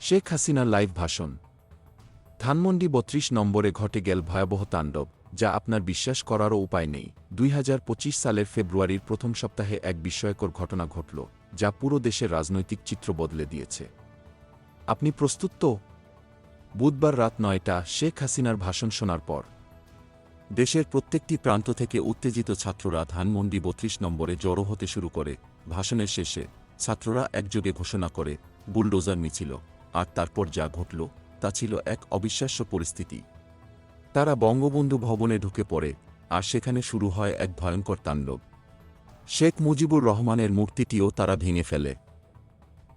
শেখ হাসিনার লাইভ ভাষণ। ধানমন্ডি বত্রিশ নম্বরে ঘটে গেল ভয়াবহ তাণ্ডব, যা আপনার বিশ্বাস করারও উপায় নেই। দুই হাজার পঁচিশ সালের ফেব্রুয়ারির প্রথম সপ্তাহে এক বিস্ময়কর ঘটনা ঘটল, যা পুরো দেশের রাজনৈতিক চিত্র বদলে দিয়েছে। আপনি প্রস্তুত তো? বুধবার রাত নয়টা, শেখ হাসিনার ভাষণ শোনার পর। দেশের প্রত্যেকটি প্রান্ত থেকে উত্তেজিত ছাত্ররা ধানমন্ডি বত্রিশ নম্বরে জড়ো হতে শুরু করে। ভাষণের শেষে ছাত্ররা একযোগে ঘোষণা করে, বুলডোজার মিছিল। আর তারপর যা ঘটল, তা ছিল এক অবিশ্বাস্য পরিস্থিতি। তারা বঙ্গবন্ধু ভবনে ঢুকে পড়ে, আর সেখানে শুরু হয় এক ভয়ঙ্কর তাণ্ডব। শেখ মুজিবুর রহমানের মূর্তিটিও তারা ভেঙে ফেলে।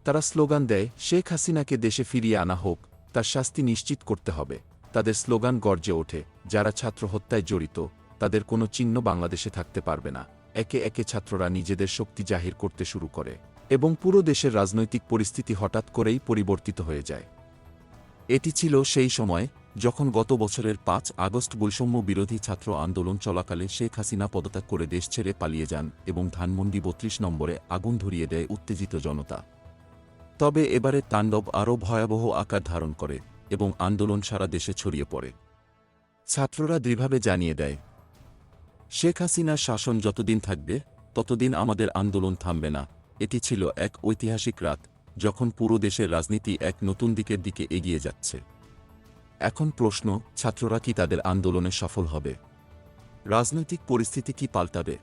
তারা স্লোগান দেয়, শেখ হাসিনাকে দেশে ফিরিয়ে আনা হোক, তার শাস্তি নিশ্চিত করতে হবে। তাদের স্লোগান গর্জে ওঠে, যারা ছাত্র হত্যায় জড়িত, তাদের কোনো চিহ্ন বাংলাদেশে থাকতে পারবে না। একে একে ছাত্ররা নিজেদের শক্তি জাহির করতে শুরু করে। এবং পুরো দেশের রাজনৈতিক পরিস্থিতি হঠাৎ করেই পরিবর্তিত হয়ে যায়। এটি ছিল সেই সময় যখন গত বছরের পাঁচ আগস্ট বৈষম্য বিরোধী ছাত্র আন্দোলন চলাকালে শেখ হাসিনা পদত্যাগ করে দেশ ছেড়ে পালিয়ে যান এবং ধানমন্ডি বত্রিশ নম্বরে আগুন ধরিয়ে দেয় উত্তেজিত জনতা। তবে এবারে তাণ্ডব আরও ভয়াবহ আকার ধারণ করে এবং আন্দোলন সারা দেশে ছড়িয়ে পড়ে। ছাত্ররা দৃঢ়ভাবে জানিয়ে দেয়, শেখ হাসিনার শাসন যতদিন থাকবে, ততদিন আমাদের আন্দোলন থামবে না। এটি ছিল এক ঐতিহাসিক রাত, যখন পুরো দেশের রাজনীতি এক নতুন দিকের দিকে এগিয়ে যাচ্ছে। এখন প্রশ্ন, ছাত্ররা কি তাদের আন্দোলনে সফল হবে? রাজনৈতিক পরিস্থিতি কি পাল্টাবে?